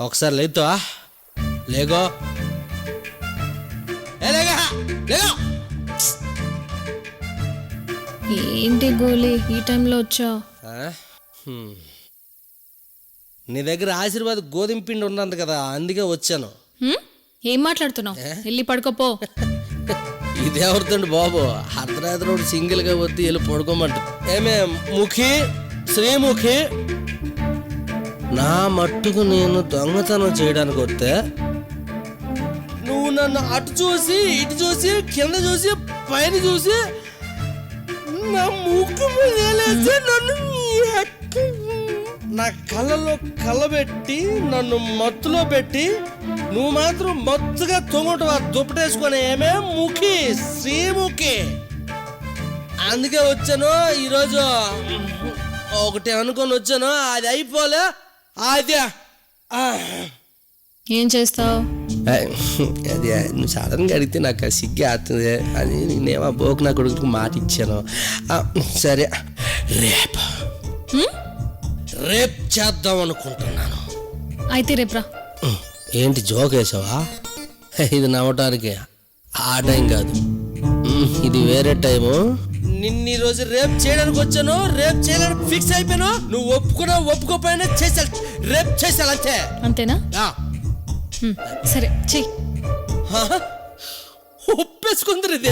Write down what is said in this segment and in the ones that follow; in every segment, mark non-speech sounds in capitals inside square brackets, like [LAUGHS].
ఒకసారి లేతో లేగో ఏంటి గోలీ? ఈ టైంలో వచ్చావు. నీ దగ్గర ఆశీర్వాద్ గోధుమ పిండి ఉన్నది కదా అందుకే వచ్చాను. ఏం మాట్లాడుతున్నావు? వెళ్ళి పడుకోపో. [LAUGHS] ఇదేవరుతండి బాబు? అర్ధరాత్రి సింగిల్గా వద్దు వెళ్ళి పడుకోమంట. ఏమే ముఖి? శ్రీముఖి? నా మట్టుకు నేను దొంగతనం చేయడానికి వస్తే నువ్వు నన్ను అటు చూసి ఇటు చూసి కింద చూసి పైన చూసి నా ముక్కు నన్ను నా కళ్ళలో కళ్ళబెట్టి నన్ను మత్తులో పెట్టి నువ్వు మాత్రం మత్తుగా తొంగటవా దుప్పటేసుకొని ఏమే? ముఖి శ్రీముఖి. అందుకే వచ్చాను. ఈరోజు ఒకటి అనుకొని వచ్చాను. అది అయిపోలే. అది. ఏం చేస్తావు? అది నువ్వు సడన్గా అడిగితే నాకు ఆ సిగ్గే అవుతుంది అది నేనేమో బోకు నా కొడుకుకి మాట ఇచ్చాను. సరే రేపు. రేపు చేద్దాం అనుకుంటున్నాను. అయితే రేపురా ఏంటి జోక్ వేసావా? ఇది నవ్వటానికి. ఆ టైం కాదు. ఇది వేరే టైము. నిన్న రోజు రేపు చేయడానికి వచ్చాను రేపు చేయడానికి ఫిక్స్ అయిపోయాను నువ్వు ఒప్పుకున్నా ఒప్పుకోపోయినా చేసాలి రేపు చేసాలి అంతే. అంతేనా? ఆ. హ్మ్, సరే చెయ్యి. హా? ఒప్పేసుకుందరు ఇది.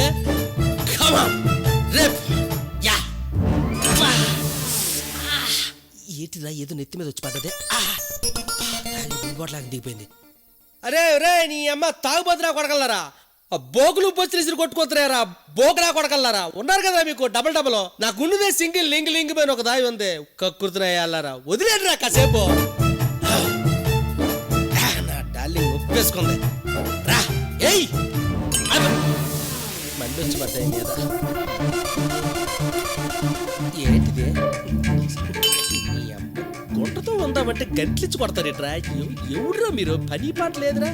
కమా రేపు. యా. వా. ఆ. ఏంటిదా ఏదో నెత్తి మీద వచ్చి పడ్డదే. బోట్లాగా దిగిపోయింది. అరే రే నీ అమ్మ తాగుబోతున్నా కొడగలరా ఆ బోగులు బొచ్చులు కొట్టుకోతురారా బోగరా కొడకల్లారా. ఉన్నారు కదా మీకు డబల్ డబల్ నా గుండెదే సింగిల్ లింగ్ లింగ్ పైన ఒక దాయి ఉంది. కక్కుర్తున్నాయాలరా వదిలేండి రా కాసేపు. నా డార్లింగ్ ఒప్పేసుకుంది. రా ఏయ్! అబ్బ. మళ్ళీ వచ్చి పడ్డాయి కదా ఏంటిది? గుంటతో ఉందామంటే గంటలిచ్చి కొడతారేట్రా? ఎవ్- ఎవడురా మీరు? పని పాట లేదురా.